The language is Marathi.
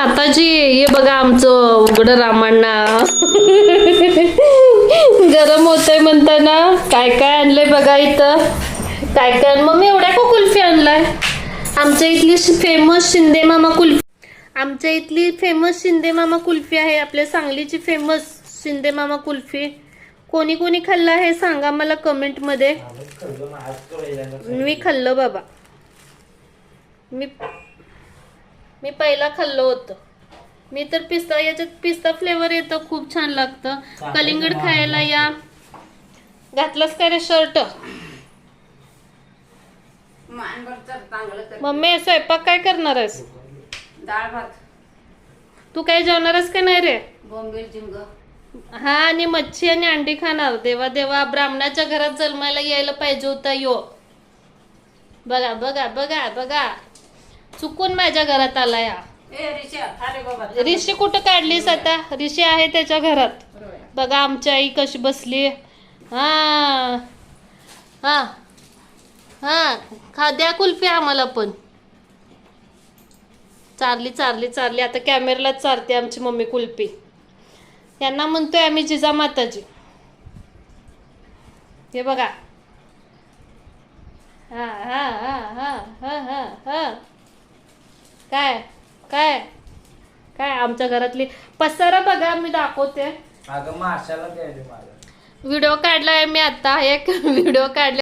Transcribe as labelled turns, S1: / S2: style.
S1: माताजी हे बघा आमचं उघडं रामांना गरम होतंय म्हणताना. काय काय आणलंय बघा इथं. काय काय मम्मी एवढ्या का कुल्फी आणलाय? आमच्या इथली फेमस शिंदे मामा कुल्फी आमच्या इथली फेमस शिंदे मामा कुल्फी आहे. आपल्या सांगलीची फेमस शिंदे मामा कुल्फी. कोणी कोणी खाल्लं आहे सांगा मला कमेंटमध्ये मी खाल्लं बाबा. मी मी पहिला खाल्लं होतं. मी तर पिस्ता याच्यात पिस्ता फ्लेवर येतं खूप छान लागतं. कलिंगड खायला या. घातलंस काय रे शर्ट? मम्मी स्वयंपाक काय करणार आहेस?
S2: डाळ भात.
S1: तू काय जेवणार आहेस का नाही रे? हा आणि मच्छी आणि अंडी खाणार. देवा देवा ब्राह्मणाच्या घरात जन्मायला यायला पाहिजे होता यो. बघा बघा बघा बघा. चुकून माझ्या घरात आला या
S2: रिशा
S1: कुठं काढलीस आता? ऋषी आहे त्याच्या घरात. बघा आमची आई कशी बसली हा. हा. हा. खा द्या कुल्फी आम्हाला पण. चारली चारली चारली. आता कॅमेऱ्यालाच चारते आमची मम्मी कुल्फी. यांना म्हणतोय आम्ही जिजामाताजी हे बघा. हा हा हा हा हा हा हा. काय? काय? काय आमच्या घरातली? पसारा बघा मी दाखवते.
S3: अगं माशाला द्यायला माझ्या.
S1: व्हिडिओ काढलाय मी आता एक व्हिडिओ काढला